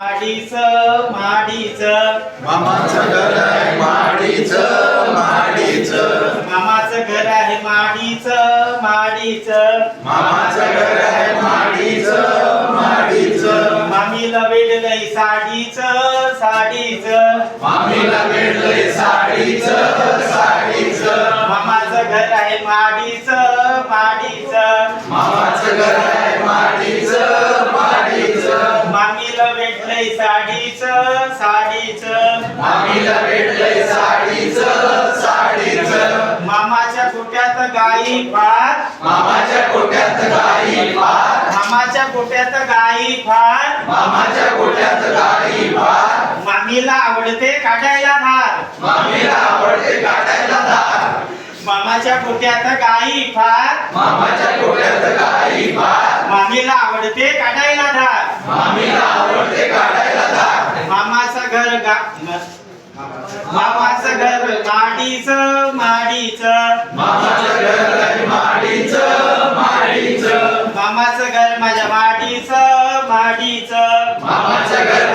माडीच माडीच. मामाचं घर आहे माडीच माडीच. मामाचं घर आहे माडीच माडीच. मामाचं घर आहे माडीच माडीच. मामीला वेडलंय साडीच साडीच. मामीला भेटलंय साडीच साडीच. मामाचं घर आहे माडीच माडीच. मामाचं घर भेटलंय साडीच साडीच. मामीला भेटलंय साडीच साडीच. मामाच्या कोट्यात गाई फार. मामाच्या कोट्यात गाई फार. मामाच्या कोट्यात गाई फार. मामाच्या कोट्यात गाई फार. मामीला आवडते काढायला धार. मामीला आवडते काढायला धार. मामाच्या कोट्यात गाई फार. मामाच्या कोट्यात गाई फार. मामीला आवडते काढायला धार. मामीला आवडते काढायला धार मामाचं घर गा मामाचं घर माडीच माडीच. मामाचं घर माडीच माडीच. मामाचं घर माझ्या माडीच माडीच. मामाचं घर